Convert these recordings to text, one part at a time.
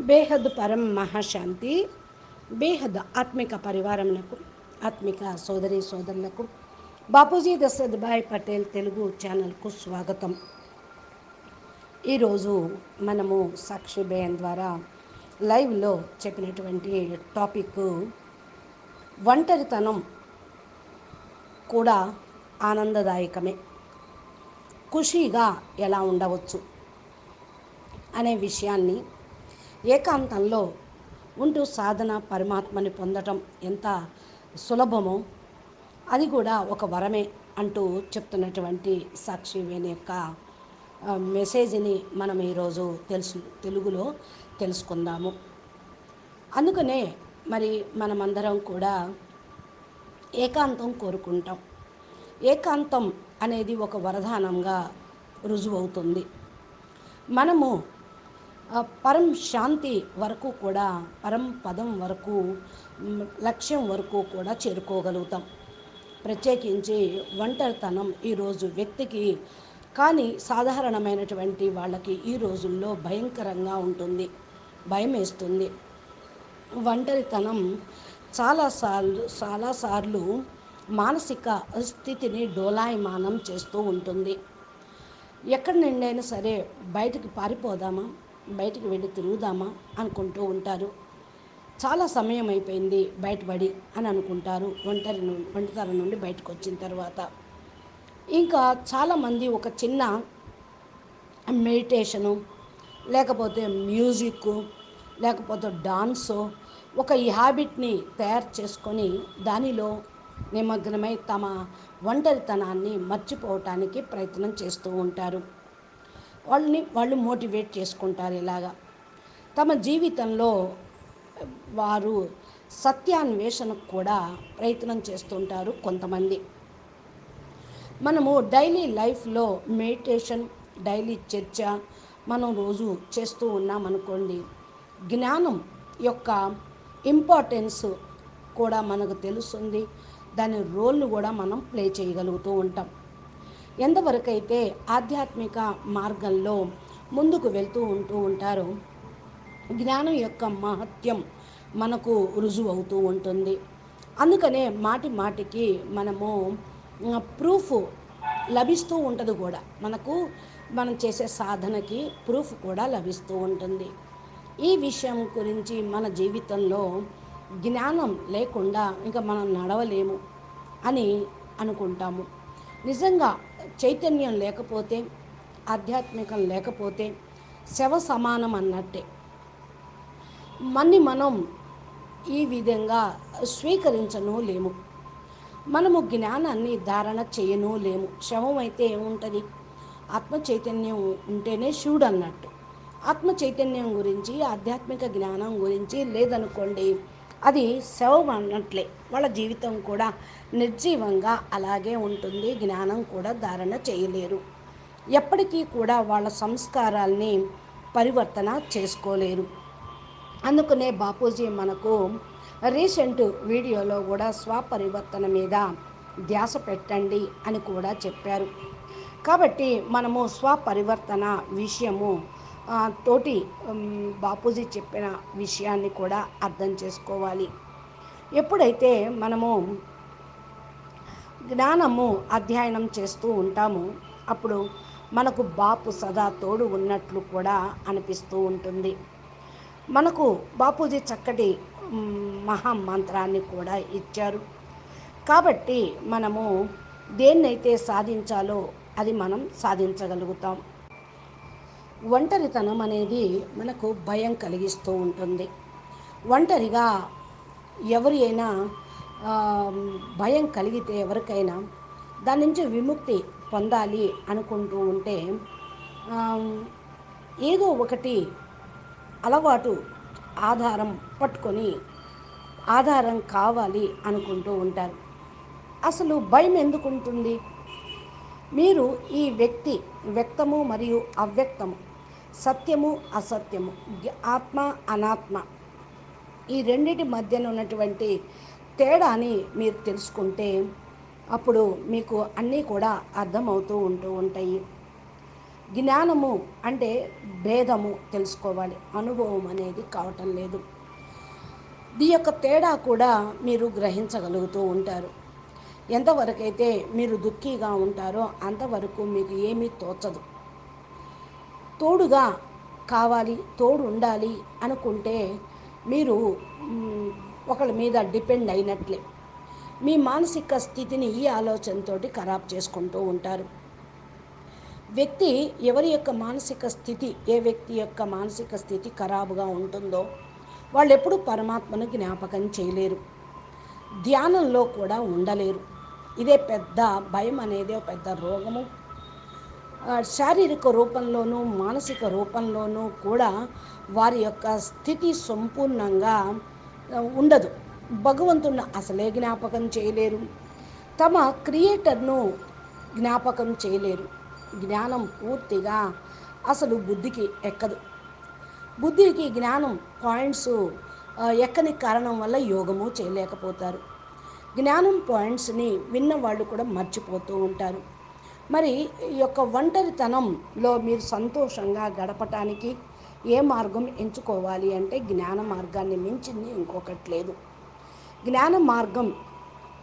బేహద్ పరం మహాశాంతి బేహద్ ఆత్మిక పరివారములకు ఆత్మిక సోదరి సోదరులకు. బాపూజీ దశరథ్ పటేల్ తెలుగు ఛానల్కు స్వాగతం. ఈరోజు మనము సాక్షి బేయన్ ద్వారా లైవ్లో చెప్పినటువంటి టాపిక్ ఒంటరితనం కూడా ఆనందదాయకమే. ఖుషీగా ఎలా ఉండవచ్చు అనే విషయాన్ని ఏకాంతంలో ఉంటూ సాధన పరమాత్మని పొందటం ఎంత సులభమో అది కూడా ఒక వరమే అంటూ చెప్తున్నటువంటి సాక్షి వేణి యొక్క మెసేజ్ని మనం ఈరోజు తెలుసు తెలుగులో తెలుసుకుందాము. అందుకనే మరి మనమందరం కూడా ఏకాంతం కోరుకుంటాం. ఏకాంతం అనేది ఒక వరదానంగా రుజువవుతుంది. మనము పరం శాంతి వరకు కూడా పరం పదం వరకు లక్ష్యం వరకు కూడా చేరుకోగలుగుతాం. ప్రత్యేకించి ఒంటరితనం ఈరోజు వ్యక్తికి కానీ సాధారణమైనటువంటి వాళ్ళకి ఈ రోజుల్లో భయంకరంగా ఉంటుంది భయం వేస్తుంది ఒంటరితనం చాలాసార్లు చాలాసార్లు మానసిక స్థితిని డోలాయమానం చేస్తూ ఉంటుంది. ఎక్కడి నుండైనా సరే బయటికి పారిపోదామా? బయటికి వెళ్ళి తిరుగుదామా అనుకుంటూ ఉంటారు. చాలా సమయం అయిపోయింది బయటపడి అని అనుకుంటారు. ఒంటరి ను- నుండి బయటకు వచ్చిన తర్వాత. ఇంకా చాలామంది ఒక చిన్న మెడిటేషను లేకపోతే మ్యూజిక్ లేకపోతే డాన్సు ఒక ఈ హ్యాబిట్ని తయారు చేసుకొని దానిలో నిమగ్నమై తమ ఒంటరితనాన్ని మర్చిపోవటానికి ప్రయత్నం చేస్తూ ఉంటారు. వాళ్ళని వాళ్ళు మోటివేట్ చేసుకుంటారు ఇలాగా. తమ జీవితంలో వారు సత్యాన్వేషణకు కూడా ప్రయత్నం చేస్తుంటారు కొంతమంది. మనము డైలీ లైఫ్లో మెడిటేషన్ డైలీ చర్చ మనం రోజు చేస్తూ ఉన్నాం అనుకోండి జ్ఞానం యొక్క ఇంపార్టెన్స్ కూడా మనకు తెలుస్తుంది. దాని రోల్ను కూడా మనం ప్లే చేయగలుగుతూ ఉంటాం. ఎంతవరకైతే ఆధ్యాత్మిక మార్గంలో ముందుకు వెళ్తూ ఉంటూ ఉంటారో జ్ఞానం యొక్క మహత్యం మనకు రుజువు అవుతూ ఉంటుంది. అందుకనే మాటి మాటికి మనము ప్రూఫ్ లభిస్తూ ఉంటుంది కూడా. మనకు మనం చేసే సాధనకి ప్రూఫ్ కూడా లభిస్తూ ఉంటుంది. ఈ విషయం గురించి మన జీవితంలో జ్ఞానం లేకుండా ఇంకా మనం నడవలేము అని అనుకుంటాము. నిజంగా చైతన్యం లేకపోతే ఆధ్యాత్మికం లేకపోతే శవ సమానం అన్నట్టే. మన్ని మనం ఈ విధంగా స్వీకరించను లేము. మనము జ్ఞానాన్ని ధారణ చేయను లేము. శవం అయితే ఏముంటుంది? ఆత్మ చైతన్యం ఉంటేనే శివుడు అన్నట్టు. ఆత్మ చైతన్యం గురించి ఆధ్యాత్మిక జ్ఞానం గురించి లేదనుకోండి అది శవం అన్నట్లే వాళ్ళ జీవితం కూడా నిర్జీవంగా అలాగే ఉంటుంది. జ్ఞానం కూడా ధారణ చేయలేరు. ఎప్పటికీ కూడా వాళ్ళ సంస్కారాల్ని పరివర్తన చేసుకోలేరు. అందుకనే బాపూజీ మనకు రీసెంట్ వీడియోలో కూడా స్వపరివర్తన మీద ధ్యాస పెట్టండి అని కూడా చెప్పారు. కాబట్టి మనము స్వపరివర్తన విషయము తోటి బాపూజీ చెప్పిన విషయాన్ని కూడా అర్థం చేసుకోవాలి. ఎప్పుడైతే మనము జ్ఞానము అధ్యయనం చేస్తూ ఉంటాము అప్పుడు మనకు బాపు సదా తోడు ఉన్నట్లు కూడా అనిపిస్తూ ఉంటుంది. మనకు బాపూజీ చక్కటి మహామంత్రాన్ని కూడా ఇచ్చారు. కాబట్టి మనము దేన్నైతే సాధించాలో అది మనం సాధించగలుగుతాం. ఒంటరితనం అనేది మనకు భయం కలిగిస్తూ ఉంటుంది. ఒంటరిగా ఎవరి అయినా భయం కలిగితే ఎవరికైనా దాని నుంచి విముక్తి పొందాలి అనుకుంటూ ఉంటే ఏదో ఒకటి అలవాటు ఆధారం పట్టుకొని ఆధారం కావాలి అనుకుంటూ ఉంటారు. అసలు భయం ఎందుకు ఉంటుంది మీరు ఈ వ్యక్తి వ్యక్తము మరియు అవ్యక్తము సత్యము అసత్యము. ఆత్మ అనాత్మ. ఈ రెండిటి మధ్యన ఉన్నటువంటి తేడాని మీరు తెలుసుకుంటే అప్పుడు మీకు అన్నీ కూడా అర్థమవుతూ ఉంటూ ఉంటాయి. జ్ఞానము అంటే భేదము తెలుసుకోవాలి. అనుభవం అనేది కావటం లేదు. దీ యొక్క తేడా కూడా మీరు గ్రహించగలుగుతూ ఉంటారు. ఎంతవరకైతే మీరు దుఃఖీగా ఉంటారో అంతవరకు మీకు ఏమీ తోచదు. తోడుగా కావాలి తోడు ఉండాలి అనుకుంటే మీరు ఒకళ్ళ మీద డిపెండ్ అయినట్లే. మీ మానసిక స్థితిని ఈ ఆలోచనతోటి ఖరాబ్ చేసుకుంటూ ఉంటారు. వ్యక్తి ఎవరి యొక్క మానసిక స్థితి ఏ వ్యక్తి యొక్క మానసిక స్థితి ఖరాబుగా ఉంటుందో వాళ్ళు ఎప్పుడూ పరమాత్మను జ్ఞాపకం చేయలేరు. ధ్యానంలో కూడా ఉండలేరు. ఇదే పెద్ద భయం అనేది ఒక పెద్ద రోగము. శారీరక రూపంలోనూ మానసిక రూపంలోనూ కూడా వారి యొక్క స్థితి సంపూర్ణంగా ఉండదు. భగవంతుని అసలే జ్ఞాపకం చేయలేరు. తమ క్రియేటర్ను జ్ఞాపకం చేయలేరు. జ్ఞానం పూర్తిగా అసలు బుద్ధికి ఎక్కదు. బుద్ధికి జ్ఞానం పాయింట్స్ ఎక్కని కారణం వల్ల యోగము చేయలేకపోతారు. జ్ఞానం పాయింట్స్ని విన్న వాళ్ళు కూడా మర్చిపోతూ ఉంటారు. మరి ఈ యొక్క ఒంటరితనంలో మీరు సంతోషంగా గడపటానికి ఏ మార్గం ఎంచుకోవాలి అంటే జ్ఞాన మార్గాన్ని మించింది ఇంకొకటి లేదు. జ్ఞాన మార్గం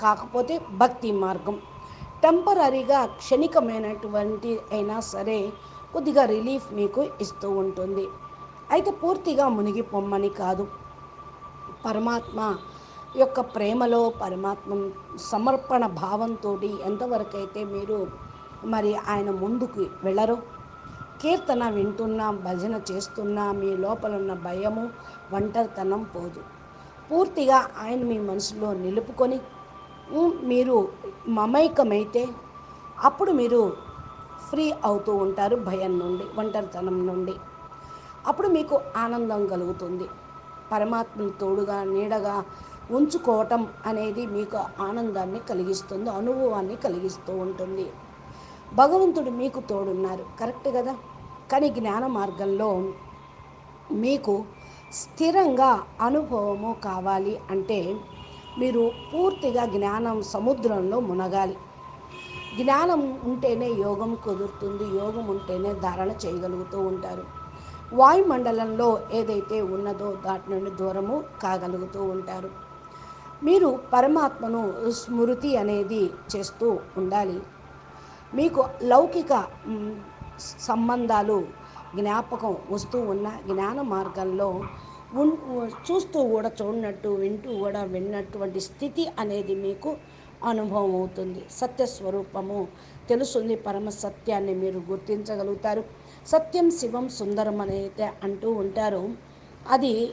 కాకపోతే భక్తి మార్గం. టెంపరీగా క్షణికమైనటువంటి అయినా సరే కొద్దిగా రిలీఫ్ మీకు ఇస్తూ ఉంటుంది. అయితే పూర్తిగా మునిగి పొమ్మని కాదు. పరమాత్మ యొక్క ప్రేమలో పరమాత్మ సమర్పణ భావంతో ఎంతవరకైతే మీరు మరి ఆయన ముందుకు వెళ్ళరు. కీర్తన వింటున్నా భజన చేస్తున్నా మీ లోపల ఉన్న భయము ఒంటరితనం పోదు. పూర్తిగా ఆయన మీ మనసులో నిలుపుకొని మీరు మమైకమైతే అప్పుడు మీరు ఫ్రీ అవుతూ ఉంటారు భయం నుండి ఒంటరితనం నుండి. అప్పుడు మీకు ఆనందం కలుగుతుంది. పరమాత్మను తోడుగా నీడగా ఉంచుకోవటం అనేది మీకు ఆనందాన్ని కలిగిస్తుంది అనుభవాన్ని కలిగిస్తూ ఉంటుంది. భగవంతుడు మీకు తోడున్నారు. కరెక్ట్ కదా? కానీ జ్ఞాన మార్గంలో మీకు స్థిరంగా అనుభవము కావాలి అంటే మీరు పూర్తిగా జ్ఞానం సముద్రంలో మునగాలి. జ్ఞానం ఉంటేనే యోగం కుదురుతుంది యోగం ఉంటేనే ధారణ చేయగలుగుతూ ఉంటారు. వాయుమండలంలో ఏదైతే ఉన్నదో దాటి నుండి దూరము కాగలుగుతూ ఉంటారు. మీరు పరమాత్మను స్మృతి అనేది చేస్తూ ఉండాలి. మీకు లౌకిక సంబంధాలు జ్ఞాపకం వస్తూ ఉన్న జ్ఞాన మార్గంలో ఉన్ చూస్తూ కూడా చూడనట్టు వింటూ కూడా విన్నటువంటి స్థితి అనేది మీకు అనుభవం అవుతుంది. సత్యస్వరూపము తెలుస్తుంది పరమ సత్యాన్ని మీరు గుర్తించగలుగుతారు. సత్యం శివం సుందరం అనేది అంటూ ఉంటారు. అది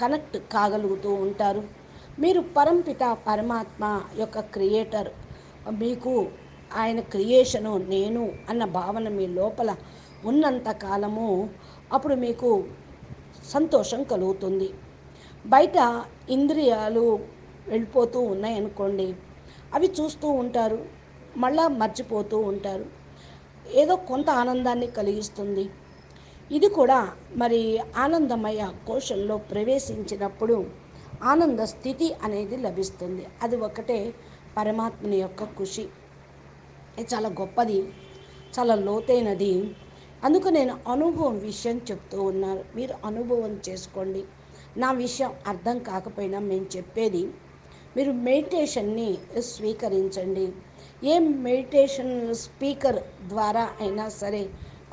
కనెక్ట్ కాగలుగుతూ ఉంటారు. మీరు పరంపిత పరమాత్మ యొక్క క్రియేటర్ మీకు ఆయన క్రియేషను నేను అన్న భావన మీ లోపల ఉన్నంత కాలము అప్పుడు మీకు సంతోషం కలుగుతుంది. బయట ఇంద్రియాలు వెళ్ళిపోతూ ఉన్నాయనుకోండి అవి చూస్తూ ఉంటారు మళ్ళా మర్చిపోతూ ఉంటారు. ఏదో కొంత ఆనందాన్ని కలిగిస్తుంది. ఇది కూడా మరి ఆనందమయ కోశంలో ప్రవేశించినప్పుడు ఆనంద స్థితి అనేది లభిస్తుంది. అది ఒకటే పరమాత్మని యొక్క ఖుషి ఇది చాలా గొప్పది చాలా లోతైనది. అందుకు నేను అనుభవం విషయం చెప్తూ ఉన్నాను. మీరు అనుభవం చేసుకోండి. నా విషయం అర్థం కాకపోయినా మేము చెప్పేది మీరు మెడిటేషన్ని స్వీకరించండి. ఏ మెడిటేషన్ స్పీకర్ ద్వారా అయినా సరే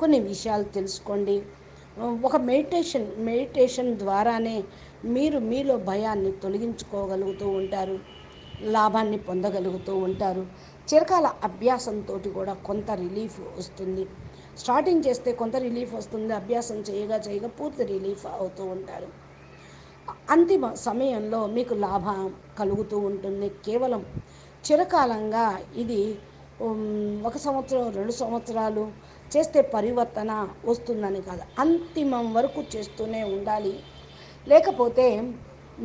కొన్ని విషయాలు తెలుసుకోండి. ఒక మెడిటేషన్ మెడిటేషన్ ద్వారానే మీరు మీలో భయాన్ని తొలగించుకోగలుగుతూ ఉంటారు లాభాన్ని పొందగలుగుతూ ఉంటారు. చిరకాల అభ్యాసంతో కూడా కొంత రిలీఫ్ వస్తుంది. స్టార్టింగ్ చేస్తే కొంత రిలీఫ్ వస్తుంది అభ్యాసం చేయగా చేయగా పూర్తి రిలీఫ్ అవుతూ ఉంటారు. అంతిమ సమయంలో మీకు లాభం కలుగుతూ ఉంటుంది. కేవలం చిరకాలంగా ఇది ఒక సంవత్సరం రెండు సంవత్సరాలు చేస్తే పరివర్తన వస్తుందని కాదు. అంతిమం వరకు చేస్తూనే ఉండాలి. లేకపోతే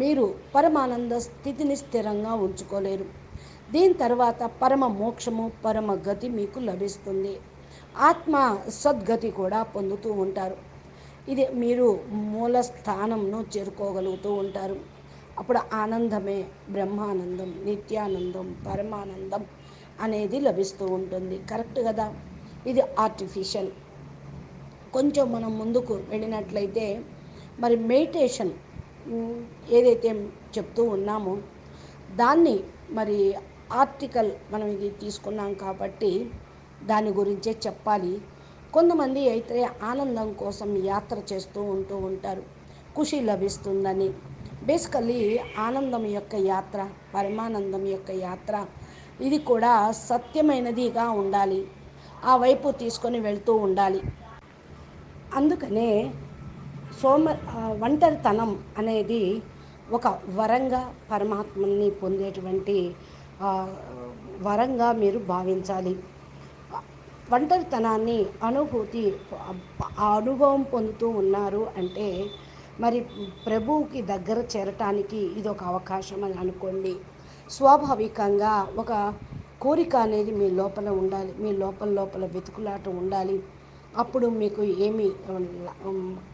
మీరు పరమానంద స్థితిని స్థిరంగా ఉంచుకోలేరు. దీని తర్వాత పరమ మోక్షము పరమ గతి మీకు లభిస్తుంది. ఆత్మ సద్గతి కూడా పొందుతూ ఉంటారు. ఇది మీరు మూల స్థానంను చేరుకోగలుగుతూ ఉంటారు. అప్పుడు ఆనందమే బ్రహ్మానందం నిత్యానందం పరమానందం అనేది లభిస్తూ ఉంటుంది. కరెక్ట్ కదా? ఇది ఆర్టిఫిషియల్. కొంచెం మనం ముందుకు వెళ్ళినట్లయితే మరి మెడిటేషన్ ఏదైతే చెప్తూ ఉన్నామో దాన్ని మరి ఆర్టికల్ మనం ఇది తీసుకున్నాం కాబట్టి దాని గురించే చెప్పాలి. కొంతమంది అయితే ఆనందం కోసం యాత్ర చేస్తూ ఉంటూ ఉంటారు. ఖుషి లభిస్తుందని. బేసికల్లీ ఆనందం యొక్క యాత్ర పరమానందం యొక్క యాత్ర ఇది కూడా సత్యమైనదిగా ఉండాలి. ఆ వైపు తీసుకొని వెళ్తూ ఉండాలి. అందుకనే సోమ ఒంటరితనం అనేది ఒక వరంగా పరమాత్మని పొందేటువంటి వరంగా మీరు భావించాలి. ఒంటరితనాన్ని అనుభూతి ఆ అనుభవం పొందుతూ ఉన్నారు అంటే మరి ప్రభువుకి దగ్గర చేరటానికి ఇది ఒక అవకాశం అని అనుకోండి. స్వాభావికంగా ఒక కోరిక అనేది మీ లోపల ఉండాలి. మీ లోపల లోపల వెతుకులాట ఉండాలి. అప్పుడు మీకు ఏమి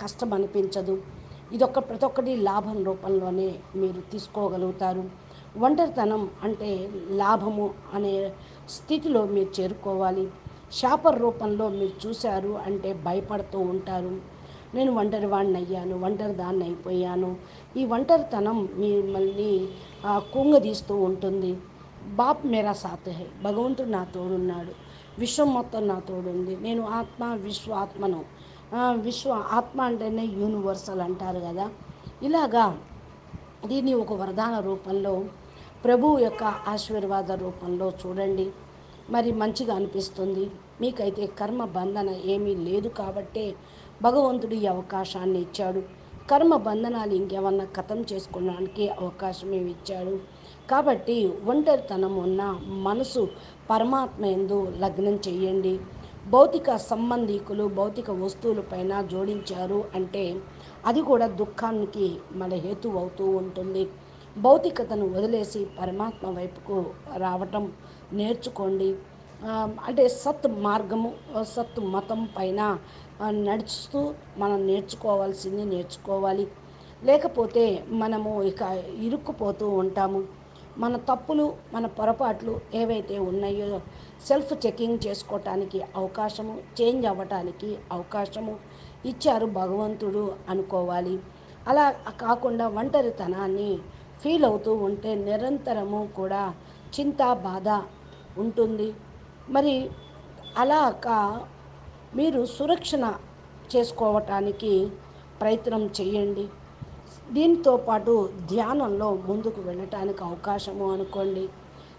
కష్టం అనిపించదు. ఇదొక ప్రతి ఒక్కటి లాభం రూపంలోనే మీరు తీసుకోగలుగుతారు. ఒంటరితనం అంటే లాభము అనే స్థితిలో మీరు చేరుకోవాలి. శాప రూపంలో మీరు చూశారు అంటే భయపడుతూ ఉంటారు. నేను ఒంటరి వాడిని అయ్యాను ఒంటరి దాన్ని అయిపోయాను ఈ ఒంటరితనం మిమ్మల్ని కుంగదీస్తూ ఉంటుంది. బాప్ మేరా సాత్ హై భగవంతుడు నా తోడున్నాడు. విశ్వం మొత్తం నా తోడుంది. నేను ఆత్మ విశ్వ ఆత్మను విశ్వ ఆత్మ అంటేనే యూనివర్సల్ అంటారు కదా. ఇలాగా దీన్ని ఒక వరదాన రూపంలో ప్రభువు యొక్క ఆశీర్వాద రూపంలో చూడండి. మరి మంచిగా అనిపిస్తుంది. మీకైతే కర్మ బంధన ఏమీ లేదు కాబట్టే భగవంతుడు ఈ అవకాశాన్ని ఇచ్చాడు. కర్మ బంధనాలు ఇంకేమన్నా కథం చేసుకోవడానికి అవకాశం ఏమి ఇచ్చాడు? కాబట్టి ఒంటరితనం ఉన్న మనసు పరమాత్మ ఎందు లగ్నం చేయండి. భౌతిక సంబంధికులు భౌతిక వస్తువులపైన జోడించారు అంటే అది కూడా దుఃఖానికి మన హేతు అవుతూ ఉంటుంది. భౌతికతను వదిలేసి పరమాత్మ వైపుకు రావటం నేర్చుకోండి. అంటే సత్ మార్గము సత్ మతం పైన నడుస్తూ మనం నేర్చుకోవాల్సింది నేర్చుకోవాలి. లేకపోతే మనము ఇక ఇరుక్కుపోతూ ఉంటాము. మన తప్పులు మన పొరపాట్లు ఏవైతే ఉన్నాయో సెల్ఫ్ చెకింగ్ చేసుకోవటానికి అవకాశము చేంజ్ అవ్వటానికి అవకాశము ఇచ్చారు భగవంతుడు అనుకోవాలి. అలా కాకుండా ఒంటరితనాన్ని ఫీల్ అవుతూ ఉంటే నిరంతరము కూడా చింత బాధ ఉంటుంది. మరి అలాక మీరు సురక్షణ చేసుకోవటానికి ప్రయత్నం చేయండి. దీంతో పాటు ధ్యానంలో ముందుకు వెళ్ళటానికి అవకాశము అనుకోండి.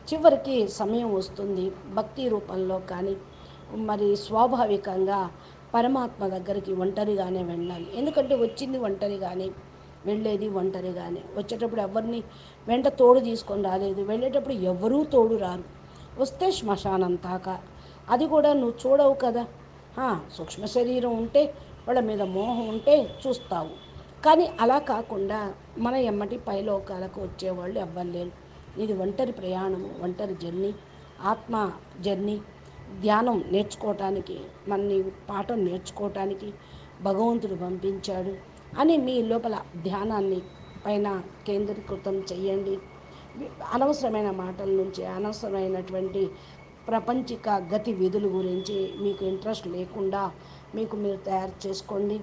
చివరికి సమయం వస్తుంది. భక్తి రూపంలో కానీ మరి స్వాభావికంగా పరమాత్మ దగ్గరికి ఒంటరిగానే వెళ్ళాలి. ఎందుకంటే వచ్చింది ఒంటరిగానే. వెళ్ళేది ఒంటరిగానే వచ్చేటప్పుడు ఎవరిని వెంట తోడు తీసుకొని రాలేదు. వెళ్ళేటప్పుడు ఎవరూ తోడు రారు. వస్తే శ్మశానం తాక అది కూడా నువ్వు చూడవు కదా. సూక్ష్మ శరీరం ఉంటే వాళ్ళ మీద మోహం ఉంటే చూస్తావు. కానీ అలా కాకుండా మన ఎమ్మటి పైలోకాలకు వచ్చేవాళ్ళు ఎవ్వలేరు ఇది ఒంటరి ప్రయాణము ఒంటరి జర్నీ ఆత్మ జర్నీ. ధ్యానం నేర్చుకోవటానికి మన పాఠం నేర్చుకోవటానికి భగవంతుడు పంపించాడు. అని మీ లోపల ధ్యానాన్ని పైన కేంద్రీకృతం చేయండి అనవసరమైన మాటల నుంచి అనవసరమైనటువంటి ప్రపంచిక గతి విధుల గురించి మీకు ఇంట్రెస్ట్ లేకుండా మీకు మీరు తయారు చేసుకోండి.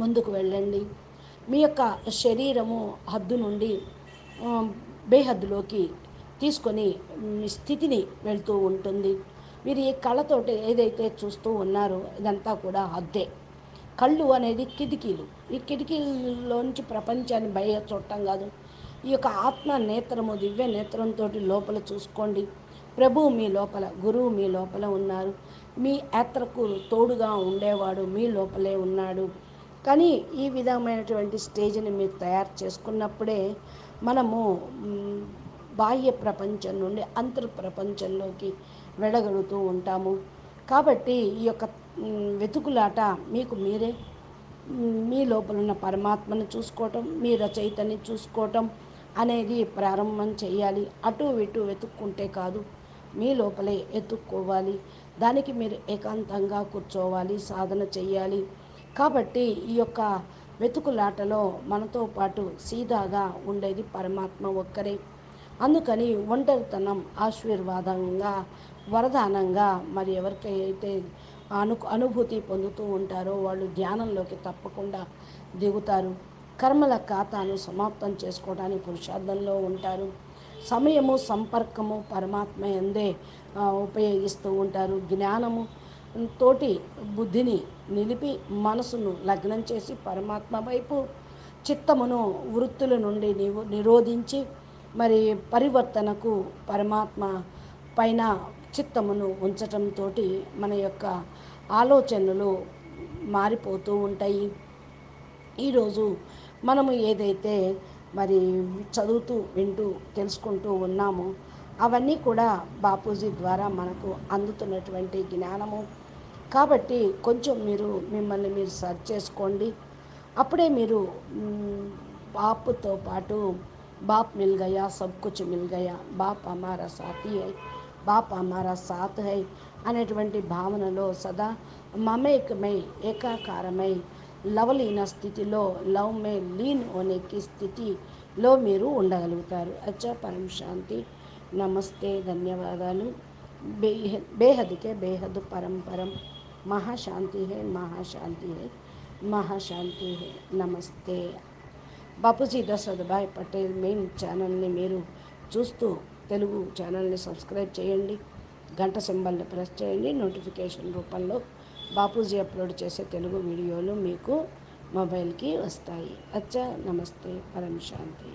ముందుకు వెళ్ళండి. మీ యొక్క శరీరము హద్దు నుండి బేహద్దులోకి తీసుకొని మీ స్థితిని వెళ్తూ ఉంటుంది. మీరు ఈ కళ్ళతోటి ఏదైతే చూస్తూ ఉన్నారో ఇదంతా కూడా హద్దే. కళ్ళు అనేది కిటికీలు. ఈ కిటికీలోంచి ప్రపంచాన్ని భయ చూడటం కాదు. ఈ యొక్క ఆత్మ నేత్రము దివ్య నేత్రంతో లోపల చూసుకోండి. ప్రభువు మీ లోపల గురువు మీ లోపల ఉన్నారు. మీ యాత్రకు తోడుగా ఉండేవాడు మీ లోపలే ఉన్నాడు. కానీ ఈ విధమైనటువంటి స్టేజ్ని మీరు తయారు చేసుకున్నప్పుడే మనము బాహ్య ప్రపంచం నుండి అంతర్ ప్రపంచంలోకి వెళ్ళగలుగుతూ ఉంటాము. కాబట్టి ఈ యొక్క వెతుకులాట మీకు మీరే. మీ లోపల ఉన్న పరమాత్మను చూసుకోవటం మీ రచయితని చూసుకోవటం అనేది ప్రారంభం చేయాలి. అటు ఇటు వెతుక్కుంటే కాదు మీ లోపలే ఎత్తుక్కోవాలి. దానికి మీరు ఏకాంతంగా కూర్చోవాలి సాధన చేయాలి. కాబట్టి ఈ యొక్క వెతుకులాటలో మనతో పాటు సీదాగా ఉండేది పరమాత్మ ఒక్కరే. అందుకని ఒంటరితనం ఆశీర్వాదంగా వరదానంగా మరి ఎవరికైతే అను అనుభూతి పొందుతూ ఉంటారో వాళ్ళు ధ్యానంలోకి తప్పకుండా దిగుతారు. కర్మల ఖాతాను సమాప్తం చేసుకోవడానికి పురుషార్థంలో ఉంటారు. సమయము సంపర్కము పరమాత్మ ఎందే ఉపయోగిస్తూ ఉంటారు. జ్ఞానము తోటి బుద్ధిని నిలిపి మనసును లగ్నం చేసి పరమాత్మ వైపు చిత్తమును వృత్తుల నుండి నిరోధించి మరి పరివర్తనకు పరమాత్మ పైన చిత్తమును ఉంచటంతో మన యొక్క ఆలోచనలు మారిపోతూ ఉంటాయి. ఈరోజు మనము ఏదైతే మరి చదువుతూ వింటూ తెలుసుకుంటూ ఉన్నామో అవన్నీ కూడా బాపూజీ ద్వారా మనకు అందుతున్నటువంటి జ్ఞానము. కాబట్టి కొంచెం మీరు మిమ్మల్ని మీరు సర్చ్ చేసుకోండి. అప్పుడే మీరు బాపుతో పాటు బాప్ మిల్ గయా సబ్ కుచ్ మిల్ గయా బాప్ అమారా సాథీ బాప్ హమారా సాత్ హై అనేటువంటి భావనలో సదా మమేకమై ఏకాకారమై లవలీన స్థితిలో లవ్ మే లీన్ హోనేకి స్థితిలో మీరు ఉండగలుగుతారు. అచ్చా పరం శాంతి. నమస్తే ధన్యవాదాలు. బేహద్ బేహద్కే బేహద్ పరం పరం. మహాశాంతి హే మహాశాంతి హే మహాశాంతి హే. నమస్తే. బాపూజీ దశరథభాయ్ పటేల్ మెయిన్ ఛానల్ని మీరు చూస్తూ తెలుగు ఛానల్ని సబ్స్క్రైబ్ చేయండి గంట సింబల్ని ప్రెస్ చేయండి నోటిఫికేషన్ రూపంలో బాపూజీ అప్లోడ్ చేసే తెలుగు వీడియోలు మీకు మొబైల్కి వస్తాయి. అచ్చా నమస్తే పరం శాంతి.